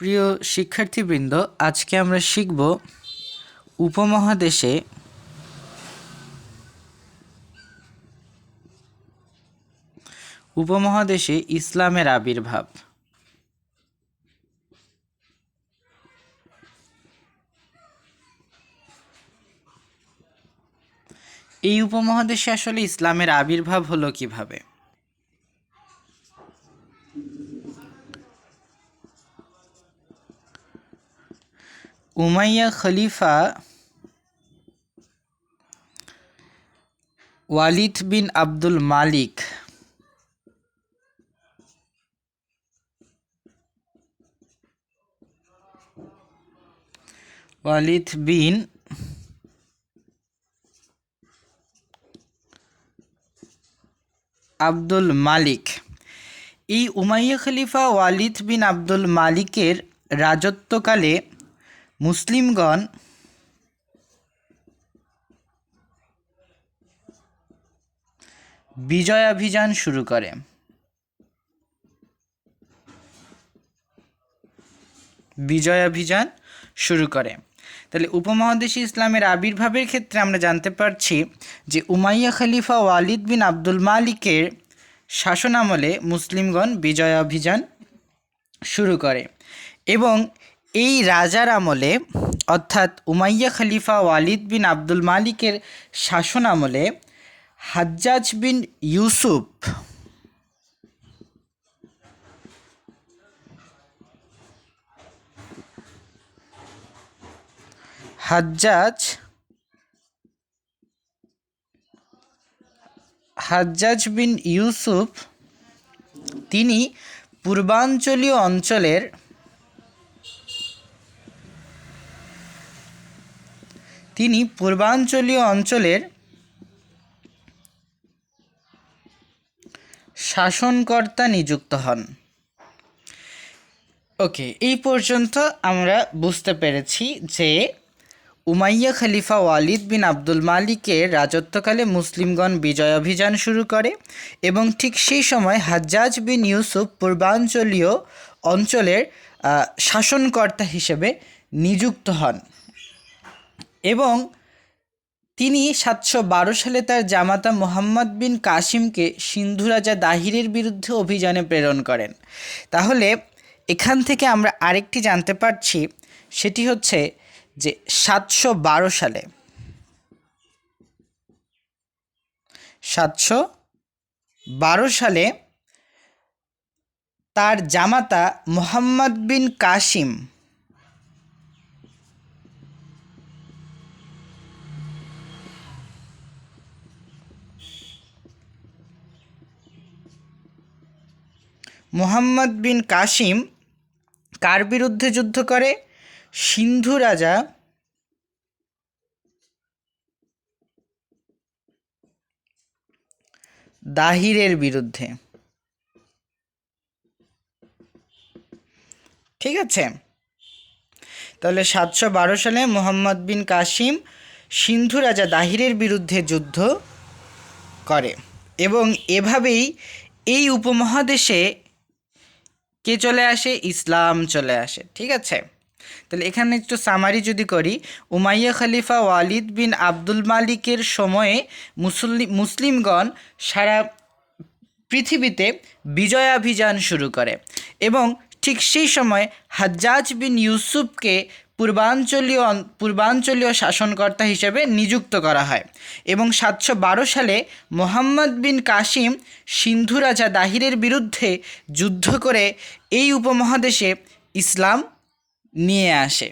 প্রিয় শিক্ষার্থীবৃন্দ, আজকে আমরা শিখব উপমহাদেশে উপমহাদেশে ইসলামের আবির্ভাব। এই উপমহাদেশে আসলে ইসলামের আবির্ভাব হলো কীভাবে? উমাইয়া খলিফা Walid bin Abdul Malik Walid bin Abdul Malik. এই উমাইয়া খলিফা ওয়ালিদ বিন আব্দুল মালিকের রাজত্বকালে মুসলিমগণ বিজয়াভিযান শুরু করে। বিজয়াভিযান শুরু করে। তাহলে উপমহাদেশে ইসলামের আবির্ভাবের ক্ষেত্রে আমরা জানতে পারছি যে উমাইয়া খলিফা ওয়ালিদ বিন আব্দুল মালিকের শাসনামলে মুসলিমগণ বিজয়াভিযান শুরু করে এবং এই রাজার আমলে, অর্থাৎ উমাইয়া খলিফা ওয়ালিদ বিন আব্দুল মালিকের শাসন আমলে, হাজ্জাজ বিন ইউসুফ হাজ্জাজ হাজ্জাজ বিন ইউসুফ, তিনি পূর্বাঞ্চলীয় অঞ্চলের তিনি পূর্বাঞ্চলীয় অঞ্চলের শাসনকর্তা নিযুক্ত হন। ওকে, এই পর্যন্ত আমরা বুঝতে পেরেছি যে উমাইয়া খলিফা ওয়ালিদ বিন আব্দুল মালিকের রাজত্বকালে মুসলিমগণ বিজয় অভিযান শুরু করে এবং ঠিক সেই সময় হাজ্জাজ বিন ইউসুফ পূর্বাঞ্চলীয় অঞ্চলের শাসনকর্তা হিসেবে নিযুক্ত হন। এবং তিনি সাতশো বারো সালে তার জামাতা মোহাম্মদ বিন কাসিমকে সিন্ধু রাজা দাহিরের বিরুদ্ধে অভিযানে প্রেরণ করেন। তাহলে এখান থেকে আমরা আরেকটি জানতে পারছি, সেটি হচ্ছে যে সাতশো বারো সালে সাতশো বারো সালে তার জামাতা মোহাম্মদ বিন কাসিম মোহাম্মদ বিন কাসিম কার বিরুদ্ধে যুদ্ধ করে? সিন্ধু রাজা দাহিরের বিরুদ্ধে। ঠিক আছে? তাহলে সাতশো বারো সালে মোহাম্মদ বিন কাসিম সিন্ধু রাজা দাহিরের বিরুদ্ধে যুদ্ধ করে। এবং এভাবেই এই উপমহাদেশে কে চলে আসে? ইসলাম চলে আসে। ঠিক আছে? তাহলে এখানে একটু সামারি যদি করি, উমাইয়া খলিফা ওয়ালিদ বিন আব্দুল মালিকের সময়ে মুসলিম মুসলিমগণ সারা পৃথিবীতে বিজয়াভিযান শুরু করে এবং ঠিক সেই সময় হাজ্জাজ বিন ইউসুফকে পূর্বাঞ্চলীয় পূর্বাঞ্চলীয় শাসনকর্তা হিসেবে নিযুক্ত করা হয় এবং সাতশো বারো সালে মোহাম্মদ বিন কাসিম সিন্ধু রাজা দাহিরের বিরুদ্ধে যুদ্ধ করে এই উপমহাদেশে ইসলাম নিয়ে আসে।